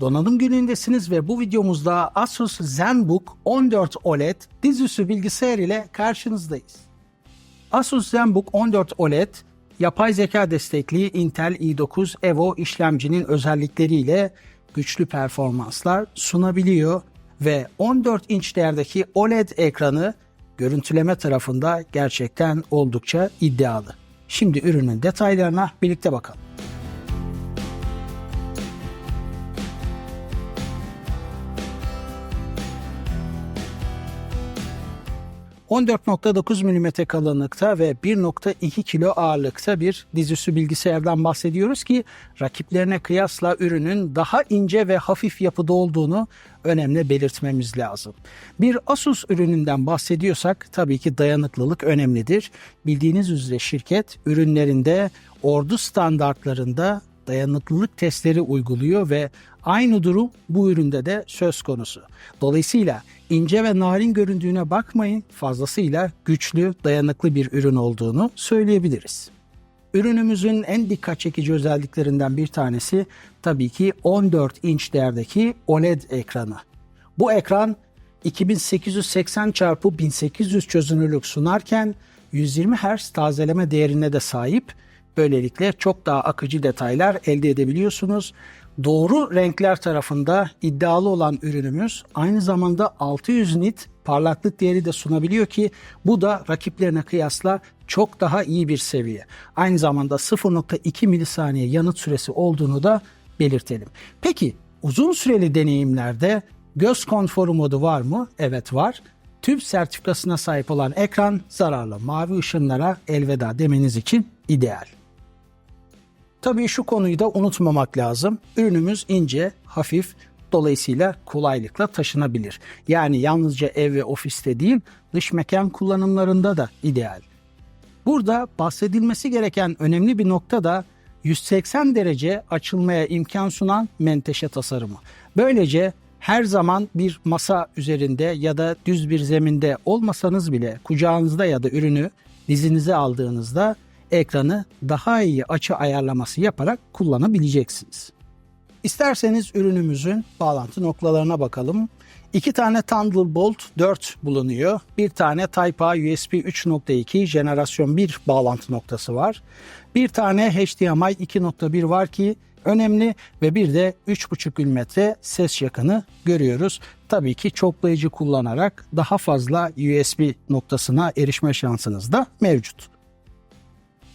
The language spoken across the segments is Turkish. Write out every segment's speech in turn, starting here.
Donanım günündesiniz ve bu videomuzda Asus ZenBook 14 OLED dizüstü bilgisayar ile karşınızdayız. Asus ZenBook 14 OLED, yapay zeka destekli Intel i9 Evo işlemcinin özellikleriyle güçlü performanslar sunabiliyor ve 14 inç değerdeki OLED ekranı görüntüleme tarafında gerçekten oldukça iddialı. Şimdi ürünün detaylarına birlikte bakalım. 14.9 mm kalınlıkta ve 1.2 kilo ağırlıkta bir dizüstü bilgisayardan bahsediyoruz ki rakiplerine kıyasla ürünün daha ince ve hafif yapıda olduğunu önemli belirtmemiz lazım. Bir Asus ürününden bahsediyorsak tabii ki dayanıklılık önemlidir. Bildiğiniz üzere şirket ürünlerinde ordu standartlarında dayanıklılık testleri uyguluyor ve aynı durum bu üründe de söz konusu. Dolayısıyla ince ve narin göründüğüne bakmayın fazlasıyla güçlü, dayanıklı bir ürün olduğunu söyleyebiliriz. Ürünümüzün en dikkat çekici özelliklerinden bir tanesi tabii ki 14 inç değerdeki OLED ekranı. Bu ekran 2880 x 1800 çözünürlük sunarken 120 Hz tazeleme değerine de sahip Böylelikle çok daha akıcı detaylar elde edebiliyorsunuz. Doğru renkler tarafında iddialı olan ürünümüz aynı zamanda 600 nit parlaklık değeri de sunabiliyor ki bu da rakiplerine kıyasla çok daha iyi bir seviye. Aynı zamanda 0.2 milisaniye yanıt süresi olduğunu da belirtelim. Peki uzun süreli deneyimlerde göz konforu modu var mı? Evet var. TÜV sertifikasına sahip olan ekran zararlı mavi ışınlara elveda demeniz için ideal. Tabii şu konuyu da unutmamak lazım. Ürünümüz ince, hafif, dolayısıyla kolaylıkla taşınabilir. Yani yalnızca ev ve ofiste değil, dış mekan kullanımlarında da ideal. Burada bahsedilmesi gereken önemli bir nokta da 180 derece açılmaya imkan sunan menteşe tasarımı. Böylece her zaman bir masa üzerinde ya da düz bir zeminde olmasanız bile kucağınızda ya da ürünü dizinize aldığınızda ekranı daha iyi açı ayarlaması yaparak kullanabileceksiniz. İsterseniz ürünümüzün bağlantı noktalarına bakalım. İki tane Thunderbolt 4 bulunuyor. Bir tane Type-A USB 3.2 jenerasyon 1 bağlantı noktası var. Bir tane HDMI 2.1 var ki önemli ve bir de 3.5 mm ses yakını görüyoruz. Tabii ki çoklayıcı kullanarak daha fazla USB noktasına erişme şansınız da mevcut.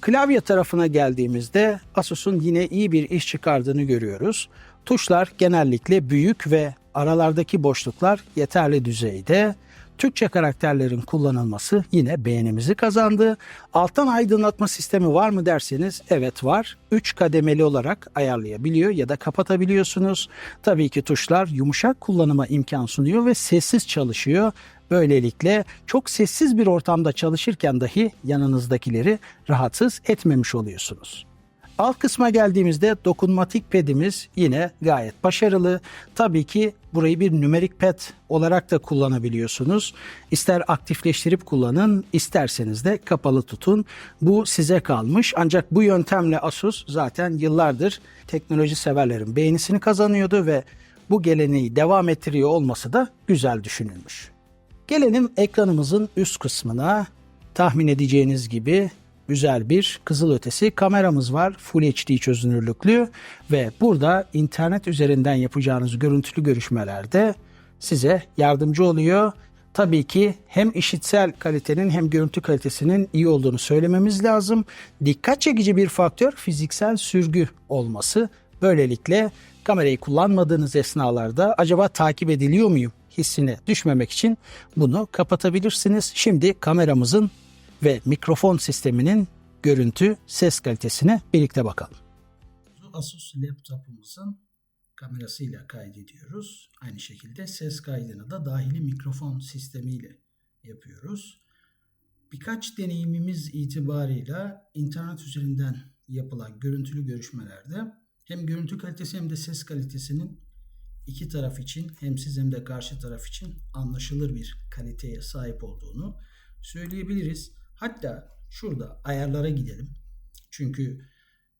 Klavye tarafına geldiğimizde Asus'un yine iyi bir iş çıkardığını görüyoruz. Tuşlar genellikle büyük ve aralardaki boşluklar yeterli düzeyde. Türkçe karakterlerin kullanılması yine beğenimizi kazandı. Alttan aydınlatma sistemi var mı derseniz evet var. 3 kademeli olarak ayarlayabiliyor ya da kapatabiliyorsunuz. Tabii ki tuşlar yumuşak kullanıma imkan sunuyor ve sessiz çalışıyor. Böylelikle çok sessiz bir ortamda çalışırken dahi yanınızdakileri rahatsız etmemiş oluyorsunuz. Alt kısma geldiğimizde dokunmatik pedimiz yine gayet başarılı. Tabii ki burayı bir nümerik pad olarak da kullanabiliyorsunuz. İster aktifleştirip kullanın, isterseniz de kapalı tutun. Bu size kalmış. Ancak bu yöntemle Asus zaten yıllardır teknoloji severlerin beğenisini kazanıyordu ve bu geleneği devam ettiriyor olması da güzel düşünülmüş. Gelelim ekranımızın üst kısmına. Tahmin edeceğiniz gibi güzel bir kızılötesi kameramız var. Full HD çözünürlüklü ve burada internet üzerinden yapacağınız görüntülü görüşmelerde size yardımcı oluyor. Tabii ki hem işitsel kalitenin hem görüntü kalitesinin iyi olduğunu söylememiz lazım. Dikkat çekici bir faktör fiziksel sürgü olması. Böylelikle kamerayı kullanmadığınız esnalarda acaba takip ediliyor muyum hissine düşmemek için bunu kapatabilirsiniz. Şimdi kameramızın ve mikrofon sisteminin görüntü ses kalitesine birlikte bakalım. Asus laptopumuzun kamerasıyla kaydediyoruz. Aynı şekilde ses kaydını da dahili mikrofon sistemiyle yapıyoruz. Birkaç deneyimimiz itibarıyla internet üzerinden yapılan görüntülü görüşmelerde hem görüntü kalitesi hem de ses kalitesinin iki taraf için hem siz hem de karşı taraf için anlaşılır bir kaliteye sahip olduğunu söyleyebiliriz. Hatta şurada ayarlara gidelim. Çünkü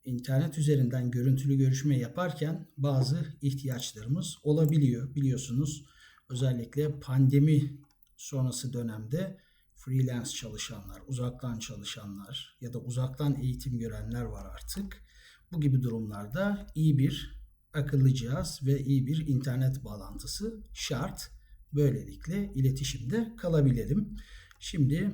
internet üzerinden görüntülü görüşme yaparken bazı ihtiyaçlarımız olabiliyor. Biliyorsunuz özellikle pandemi sonrası dönemde freelance çalışanlar, uzaktan çalışanlar ya da uzaktan eğitim görenler var artık. Bu gibi durumlarda iyi bir akıllı cihaz ve iyi bir internet bağlantısı şart. Böylelikle iletişimde kalabilirim. Şimdi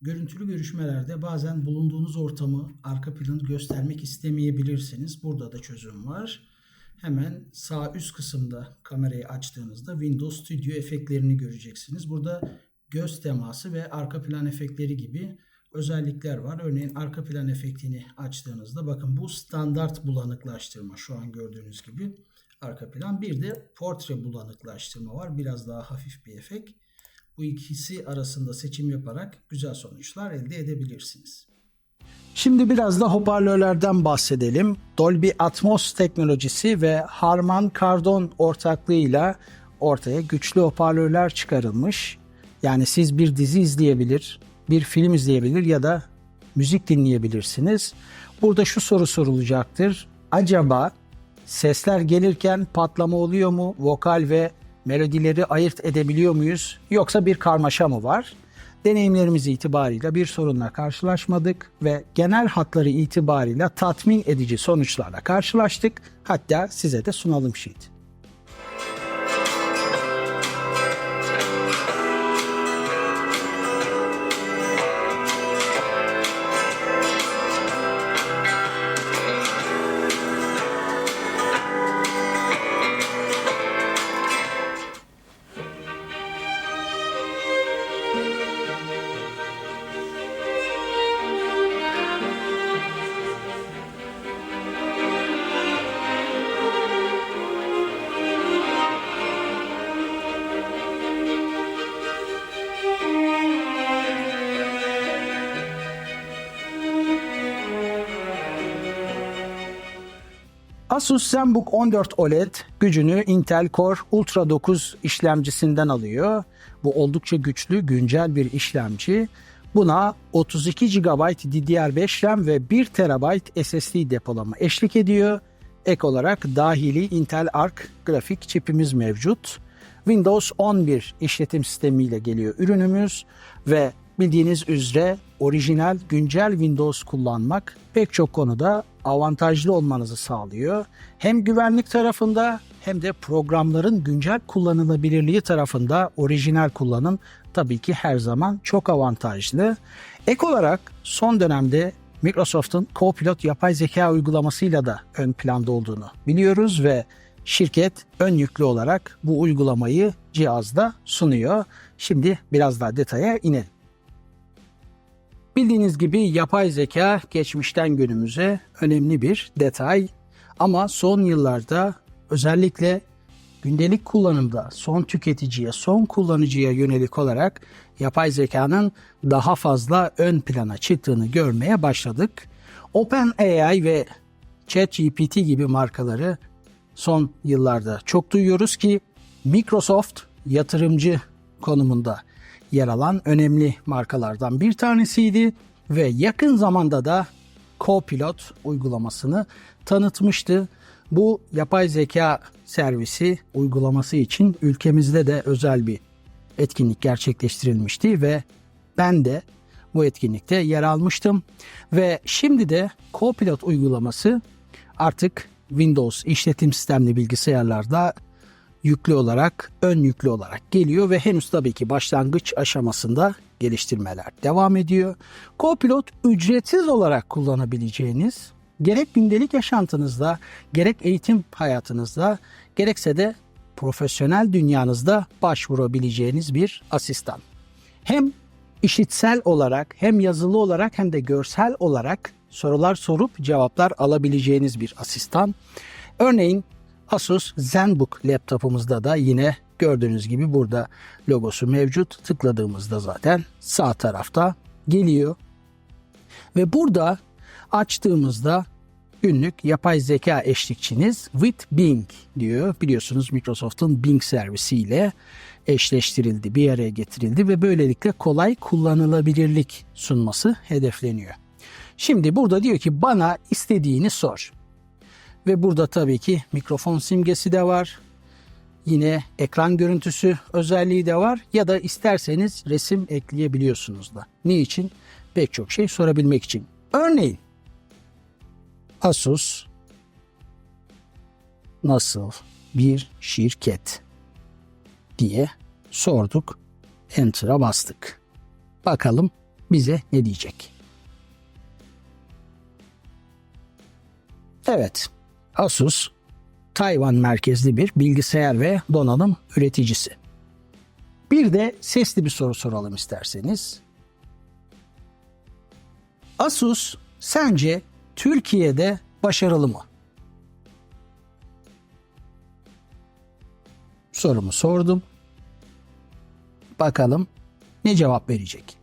görüntülü görüşmelerde bazen bulunduğunuz ortamı, arka planı göstermek istemeyebilirsiniz. Burada da çözüm var. Hemen sağ üst kısımda kamerayı açtığınızda Windows Studio efektlerini göreceksiniz. Burada göz teması ve arka plan efektleri gibi özellikler var. Örneğin arka plan efektini açtığınızda bakın bu standart bulanıklaştırma şu an gördüğünüz gibi arka plan. Bir de portre bulanıklaştırma var. Biraz daha hafif bir efekt. Bu ikisi arasında seçim yaparak güzel sonuçlar elde edebilirsiniz. Şimdi biraz da hoparlörlerden bahsedelim. Dolby Atmos teknolojisi ve Harman Kardon ortaklığıyla ortaya güçlü hoparlörler çıkarılmış. Yani siz bir dizi izleyebilir, bir film izleyebilir ya da müzik dinleyebilirsiniz. Burada şu soru sorulacaktır. Acaba sesler gelirken patlama oluyor mu? Vokal ve melodileri ayırt edebiliyor muyuz? Yoksa bir karmaşa mı var? Deneyimlerimiz itibarıyla bir sorunla karşılaşmadık ve genel hatları itibarıyla tatmin edici sonuçlarla karşılaştık. Hatta size de sunalım şimdi. Asus ZenBook 14 OLED gücünü Intel Core Ultra 9 işlemcisinden alıyor. Bu oldukça güçlü, güncel bir işlemci. Buna 32 GB DDR5 RAM ve 1 TB SSD depolama eşlik ediyor. Ek olarak dahili Intel Arc grafik çipimiz mevcut. Windows 11 işletim sistemiyle geliyor ürünümüz ve bildiğiniz üzere orijinal güncel Windows kullanmak pek çok konuda avantajlı olmanızı sağlıyor. Hem güvenlik tarafında hem de programların güncel kullanılabilirliği tarafında orijinal kullanım tabii ki her zaman çok avantajlı. Ek olarak son dönemde Microsoft'un Copilot yapay zeka uygulamasıyla da ön planda olduğunu biliyoruz ve şirket ön yüklü olarak bu uygulamayı cihazda sunuyor. Şimdi biraz daha detaya inelim. Bildiğiniz gibi yapay zeka geçmişten günümüze önemli bir detay ama son yıllarda özellikle gündelik kullanımda son tüketiciye, son kullanıcıya yönelik olarak yapay zekanın daha fazla ön plana çıktığını görmeye başladık. OpenAI ve ChatGPT gibi markaları son yıllarda çok duyuyoruz ki Microsoft yatırımcı konumunda yer alan önemli markalardan bir tanesiydi ve yakın zamanda da Copilot uygulamasını tanıtmıştı. Bu yapay zeka servisi uygulaması için ülkemizde de özel bir etkinlik gerçekleştirilmişti ve ben de bu etkinlikte yer almıştım ve şimdi de Copilot uygulaması artık Windows işletim sistemli bilgisayarlarda yüklü olarak, ön yüklü olarak geliyor ve henüz tabii ki başlangıç aşamasında geliştirmeler devam ediyor. Copilot ücretsiz olarak kullanabileceğiniz gerek gündelik yaşantınızda, gerek eğitim hayatınızda, gerekse de profesyonel dünyanızda başvurabileceğiniz bir asistan. Hem işitsel olarak hem yazılı olarak hem de görsel olarak sorular sorup cevaplar alabileceğiniz bir asistan. Örneğin Asus ZenBook laptopumuzda da yine gördüğünüz gibi burada logosu mevcut. Tıkladığımızda zaten sağ tarafta geliyor. Ve burada açtığımızda günlük yapay zeka eşlikçiniz with Bing diyor. Biliyorsunuz Microsoft'un Bing servisiyle eşleştirildi, bir araya getirildi ve böylelikle kolay kullanılabilirlik sunması hedefleniyor. Şimdi burada diyor ki bana istediğini sor. Ve burada tabii ki mikrofon simgesi de var. Yine ekran görüntüsü özelliği de var ya da isterseniz resim ekleyebiliyorsunuz da. Niçin? Pek çok şey sorabilmek için. Örneğin Asus nasıl bir şirket diye sorduk. Enter'a bastık. Bakalım bize ne diyecek. Evet, Asus Tayvan merkezli bir bilgisayar ve donanım üreticisi. Bir de sesli bir soru soralım isterseniz. Asus sence Türkiye'de başarılı mı? Sorumu sordum. Bakalım ne cevap verecek?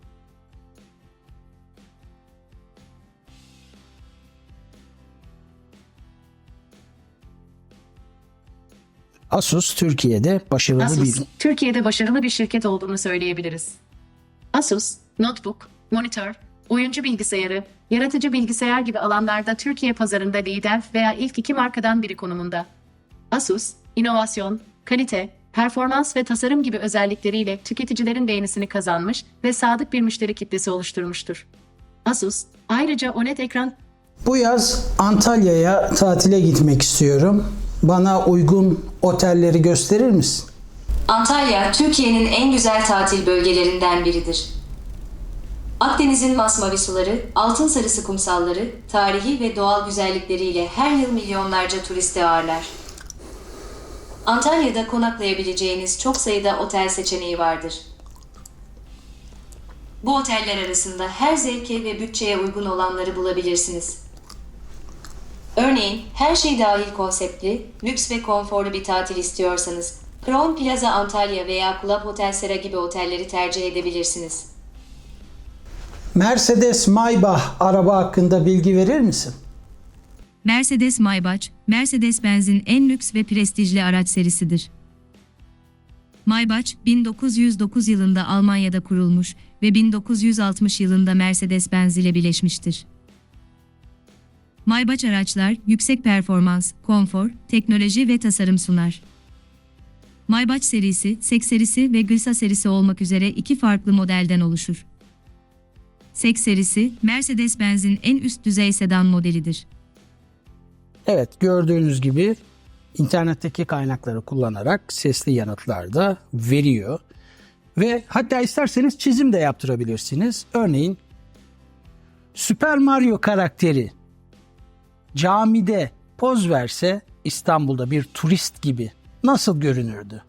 Asus Türkiye'de başarılı Asus, bir Türkiye'de başarılı bir şirket olduğunu söyleyebiliriz. Asus, notebook, monitör, oyuncu bilgisayarı, yaratıcı bilgisayar gibi alanlarda Türkiye pazarında lider veya ilk iki markadan biri konumunda. Asus, inovasyon, kalite, performans ve tasarım gibi özellikleriyle tüketicilerin beğenisini kazanmış ve sadık bir müşteri kitlesi oluşturmuştur. Asus, ayrıca OLED ekran Bu yaz Antalya'ya tatile gitmek istiyorum. Bana uygun otelleri gösterir misin? Antalya, Türkiye'nin en güzel tatil bölgelerinden biridir. Akdeniz'in masmavi suları, altın sarısı kumsalları, tarihi ve doğal güzellikleriyle her yıl milyonlarca turisti ağırlar. Antalya'da konaklayabileceğiniz çok sayıda otel seçeneği vardır. Bu oteller arasında her zevke ve bütçeye uygun olanları bulabilirsiniz. Örneğin her şey dahil konseptli, lüks ve konforlu bir tatil istiyorsanız Crown Plaza Antalya veya Club Hotel Sera gibi otelleri tercih edebilirsiniz. Mercedes Maybach araba hakkında bilgi verir misin? Mercedes Maybach, Mercedes-Benz'in en lüks ve prestijli araç serisidir. Maybach, 1909 yılında Almanya'da kurulmuş ve 1960 yılında Mercedes-Benz ile birleşmiştir. Maybach araçlar yüksek performans, konfor, teknoloji ve tasarım sunar. Maybach serisi, Sek serisi ve Gülsa serisi olmak üzere iki farklı modelden oluşur. Sek serisi, Mercedes-Benz'in en üst düzey sedan modelidir. Evet gördüğünüz gibi internetteki kaynakları kullanarak sesli yanıtlar da veriyor. Ve hatta isterseniz çizim de yaptırabilirsiniz. Örneğin Super Mario karakteri camide poz verse İstanbul'da bir turist gibi nasıl görünürdü?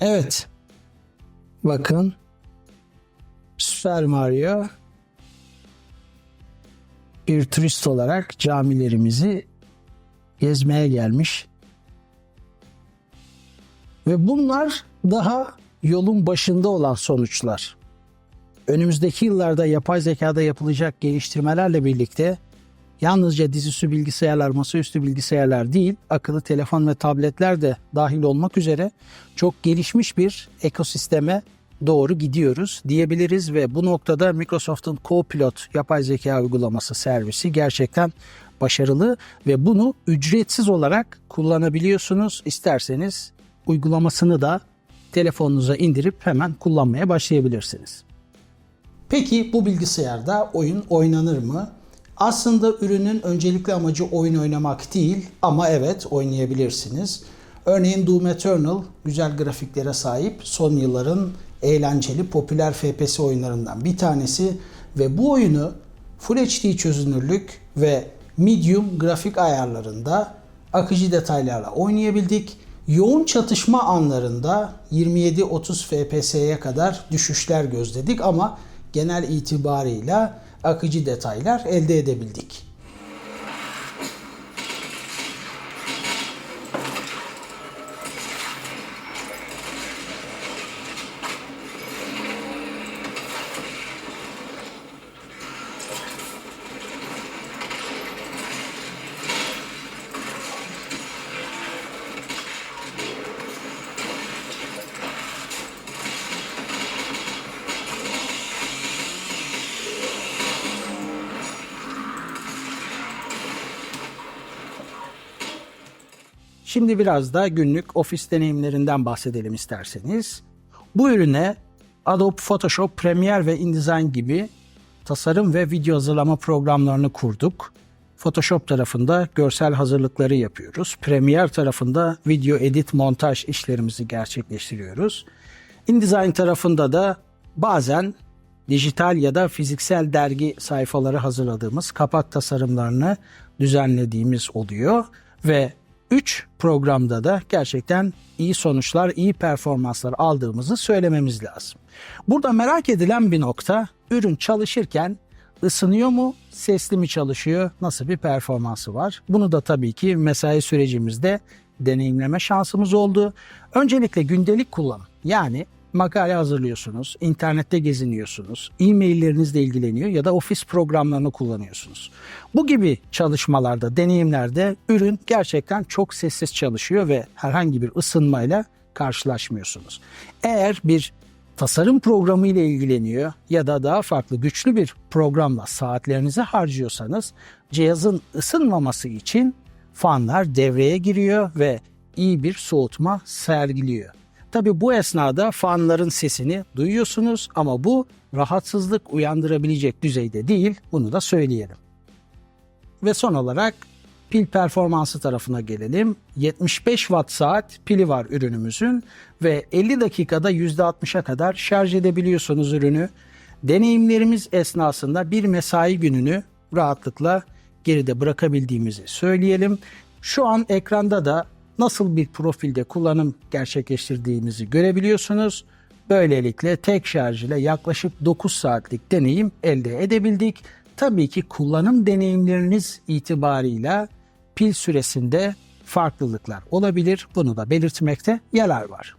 Evet. Bakın. Super Mario bir turist olarak camilerimizi gezmeye gelmiş. Ve bunlar daha yolun başında olan sonuçlar. Önümüzdeki yıllarda yapay zekada yapılacak geliştirmelerle birlikte yalnızca dizüstü bilgisayarlar, masaüstü bilgisayarlar değil, akıllı telefon ve tabletler de dahil olmak üzere çok gelişmiş bir ekosisteme doğru gidiyoruz diyebiliriz ve bu noktada Microsoft'un Copilot yapay zeka uygulaması servisi gerçekten başarılı ve bunu ücretsiz olarak kullanabiliyorsunuz. İsterseniz uygulamasını da telefonunuza indirip hemen kullanmaya başlayabilirsiniz. Peki bu bilgisayarda oyun oynanır mı? Aslında ürünün öncelikli amacı oyun oynamak değil ama evet oynayabilirsiniz. Örneğin Doom Eternal güzel grafiklere sahip son yılların eğlenceli popüler FPS oyunlarından bir tanesi ve bu oyunu Full HD çözünürlük ve medium grafik ayarlarında akıcı detaylarla oynayabildik. Yoğun çatışma anlarında 27-30 FPS'ye kadar düşüşler gözledik ama genel itibarıyla akıcı detaylar elde edebildik. Şimdi biraz da günlük ofis deneyimlerinden bahsedelim isterseniz. Bu ürüne Adobe Photoshop, Premiere ve InDesign gibi tasarım ve video hazırlama programlarını kurduk. Photoshop tarafında görsel hazırlıkları yapıyoruz. Premiere tarafında video edit montaj işlerimizi gerçekleştiriyoruz. InDesign tarafında da bazen dijital ya da fiziksel dergi sayfaları hazırladığımız kapak tasarımlarını düzenlediğimiz oluyor ve 3 programda da gerçekten iyi sonuçlar, iyi performanslar aldığımızı söylememiz lazım. Burada merak edilen bir nokta ürün çalışırken ısınıyor mu, sesli mi çalışıyor, nasıl bir performansı var? Bunu da tabii ki mesai sürecimizde deneyimleme şansımız oldu. Öncelikle gündelik kullanım yani makale hazırlıyorsunuz, internette geziniyorsunuz, e-maillerinizle ilgileniyor ya da ofis programlarını kullanıyorsunuz. Bu gibi çalışmalarda, deneyimlerde ürün gerçekten çok sessiz çalışıyor ve herhangi bir ısınmayla karşılaşmıyorsunuz. Eğer bir tasarım programı ile ilgileniyor ya da daha farklı güçlü bir programla saatlerinizi harcıyorsanız cihazın ısınmaması için fanlar devreye giriyor ve iyi bir soğutma sergiliyor. Tabi bu esnada fanların sesini duyuyorsunuz ama bu rahatsızlık uyandırabilecek düzeyde değil. Bunu da söyleyelim. Ve son olarak pil performansı tarafına gelelim. 75 watt saat pili var ürünümüzün ve 50 dakikada %60'a kadar şarj edebiliyorsunuz ürünü. Deneyimlerimiz esnasında bir mesai gününü rahatlıkla geride bırakabildiğimizi söyleyelim. Şu an ekranda da nasıl bir profilde kullanım gerçekleştirdiğimizi görebiliyorsunuz. Böylelikle tek şarj ile yaklaşık 9 saatlik deneyim elde edebildik. Tabii ki kullanım deneyimleriniz itibarıyla pil süresinde farklılıklar olabilir. Bunu da belirtmekte yarar var.